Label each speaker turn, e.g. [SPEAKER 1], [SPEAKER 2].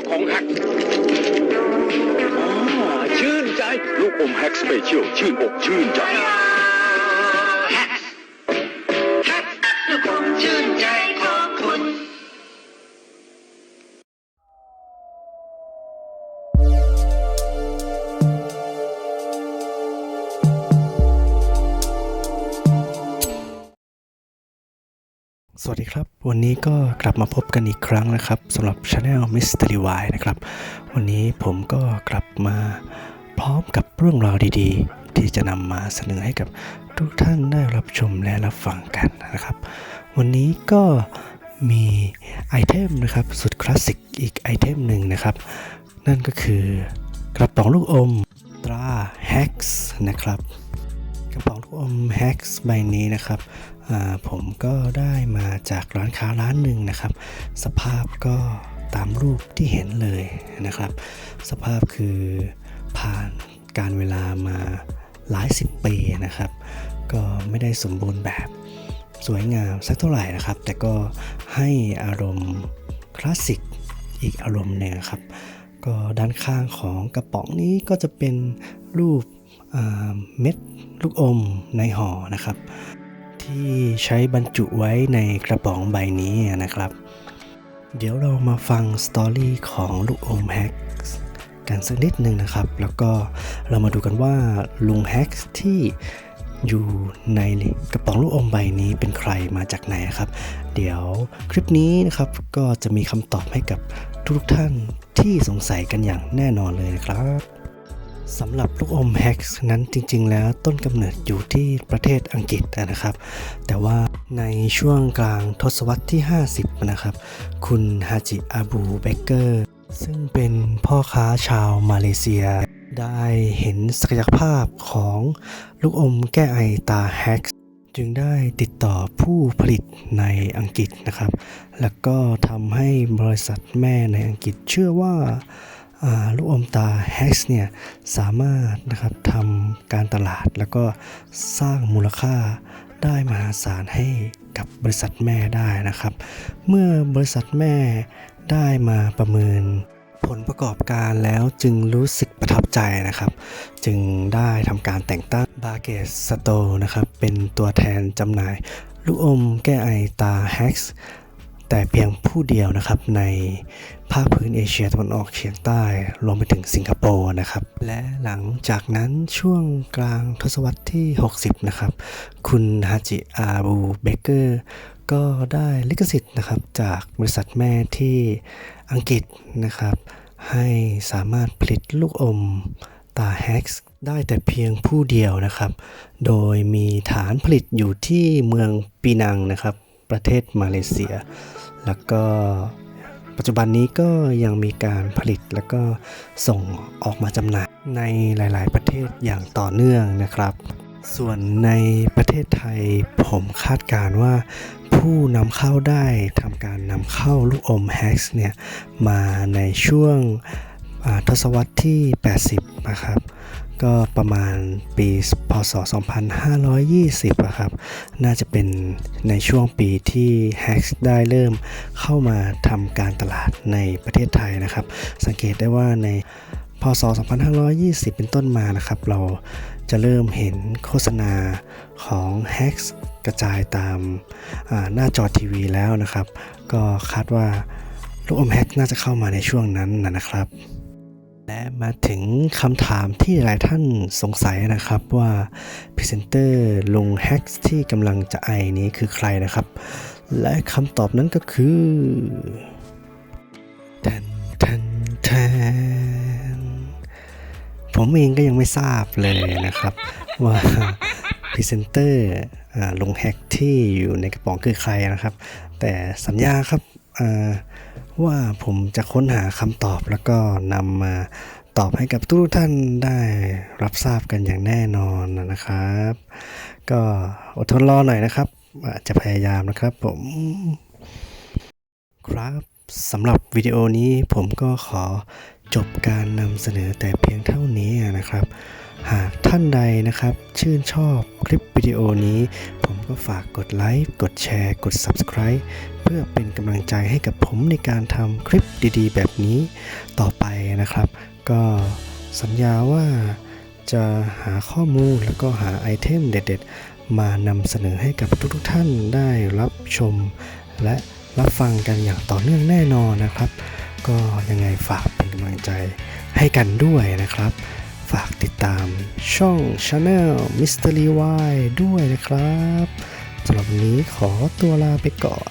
[SPEAKER 1] าของแฮกชื่นใจ
[SPEAKER 2] ลูกอมแฮกสเปเชียลชื่นอกชื่นใจ
[SPEAKER 3] สวัสดีครับ วันนี้ก็กลับมาพบกันอีกครั้งนะครับสำหรับ Channel Mystery Y นะครับ วันนี้ผมก็กลับมาพร้อมกับเรื่องราวดี ๆ ที่จะนำมาเสนอให้กับทุกท่านได้รับชมและรับฟังกันนะครับ วันนี้ก็มีไอเทมนะครับสุดคลาสสิกอีกไอเทมหนึ่งนะครับ นั่นก็คือกระป๋องลูกอมตรา Hex นะครับ ระป๋องลูกอม Hex ใบนี้นะครับผมก็ได้มาจากร้านค้าร้านหนึ่งนะครับ สภาพก็ตามรูปที่เห็นเลยนะครับ สภาพคือผ่านการเวลามาหลายสิบปีนะครับ ก็ไม่ได้สมบูรณ์แบบสวยงามสักเท่าไหร่นะครับ แต่ก็ให้อารมณ์คลาสสิกอีกอารมณ์หนึ่งครับ ก็ด้านข้างของกระป๋องนี้ก็จะเป็นรูป เม็ดลูกอมในห่อนะครับ ที่ใช้บรรจุไว้ในกระป๋องใบนี้นะครับ เดี๋ยวเรามาฟังสตอรี่ของลูกอมแฮกกันสักนิดหนึ่งนะครับ แล้วก็เรามาดูกันว่าลุงแฮกที่อยู่ในกระป๋องลูกอมใบนี้เป็นใครมาจากไหนครับ เดี๋ยวคลิปนี้นะครับก็จะมีคำตอบให้กับทุกท่านที่สงสัยกันอย่างแน่นอนเลยนะครับ สำหรับลูกอมแฮกซ์นั้นจริง ๆ แล้วต้นกำเนิดอยู่ที่ประเทศอังกฤษนะครับ แต่ว่าในช่วงกลางทศวรรษที่ 50 นะครับ คุณฮาจิอาบูเบเกอร์ ซึ่งเป็นพ่อค้าชาวมาเลเซีย ได้เห็นศักยภาพของลูกอมแก้ไอตาแฮกซ์จึงได้ติดต่อผู้ผลิตในอังกฤษนะครับ แล้วก็ทำให้บริษัทแม่ในอังกฤษเชื่อว่า ลูกอมตา Hex เนี่ยสามารถนะครับทำการตลาดแล้วก็สร้างมูลค่าได้มหาศาลให้กับบริษัทแม่ได้นะครับ เมื่อบริษัทแม่ได้มาประเมินผลประกอบการแล้วจึงรู้สึกประทับใจนะครับ จึงได้ทำการแต่งตั้งบาเกสสโตนะครับ เป็นตัวแทนจำหน่าย ลูกอมแก้ไอตา Hex แต่เพียงผู้เดียวนะครับในภาคพื้นเอเชียตะวันออกเฉียงใต้รวมไปถึงสิงคโปร์นะครับ และหลังจากนั้นช่วงกลางทศวรรษที่ 60 นะครับ คุณฮาจิอาบูเบเกอร์ก็ได้ลิขสิทธิ์นะครับจากบริษัทแม่ที่อังกฤษนะครับ ให้สามารถผลิตลูกอมตาแฮกซ์ได้แต่เพียงผู้เดียวนะครับ โดยมีฐานผลิตอยู่ที่เมืองปีนังนะครับ ประเทศมาเลเซีย แล้วก็ปัจจุบันนี้ก็ยังมีการผลิตแล้วก็ส่งออกมาจำหน่ายในหลาย ๆ ประเทศอย่างต่อเนื่องนะครับ ส่วนในประเทศไทยผมคาดการณ์ว่าผู้นำเข้าได้ทำการนำเข้าลูกอมแฮกซ์เนี่ยมาในช่วงทศวรรษที่ 80 นะครับ ก็ประมาณปีพศ 2520อะครับ น่าจะเป็นในช่วงปีที่ Hax ได้เริ่มเข้ามาทำการตลาดในประเทศไทยนะครับ สังเกตได้ว่าในพศ 2520 เป็นต้นมานะครับ เราจะเริ่มเห็นโฆษณาของ Hax กระจายตามาหน้าจอทีวีแล้วนะครับ ก็คาดว่าลูกอม Hax น่าจะเข้ามาในช่วงนั้นนะครับ และมาถึงคำถามที่หลายท่านสงสัยนะครับว่าพรีเซนเตอร์ลุงแฮกที่กำลังจะไอนี้คือใครนะครับ และคำตอบนั้นก็คือแทนแทนแทนผมเองก็ยังไม่ทราบเลยนะครับ ว่าพรีเซนเตอร์ลุงแฮกที่อยู่ในกระป๋องคือใครนะครับ แต่สัญญาครับอ ว่าผมจะค้นหาคำตอบแล้วก็นำมาตอบให้กับทุกท่านได้รับทราบกันอย่างแน่นอนนะครับ ก็อดทนรอหน่อยนะครับจะพยายามนะครับผมครับสำหรับวิดีโอนี้ผมก็ขอจบการนำเสนอแต่เพียงเท่านี้นะครับ หากท่านใดนะครับ ชื่นชอบคลิปวิดีโอนี้ ผมก็ฝากกดไลค์กดแชร์ กด Subscribe พื่อเป็นกำลังใจให้กับผมในการทำคลิปดีๆ แบบนี้ต่อไปนะครับ ก็สัญญาว่าจะหาข้อมูลแล้วก็หาไอเทมเด็ด ๆ มานำเสนอให้กับทุกๆ ท่านได้รับชม และรับฟังกันอย่างต่อเนื่องแน่นอนนะครับ ก็ยังไงฝากเป็นกำลังใจให้กันด้วยนะครับ ฝากติดตามช่อง Channel Mystery Y ด้วยนะครับสำหรับวันนี้ขอตัวลาไปก่อน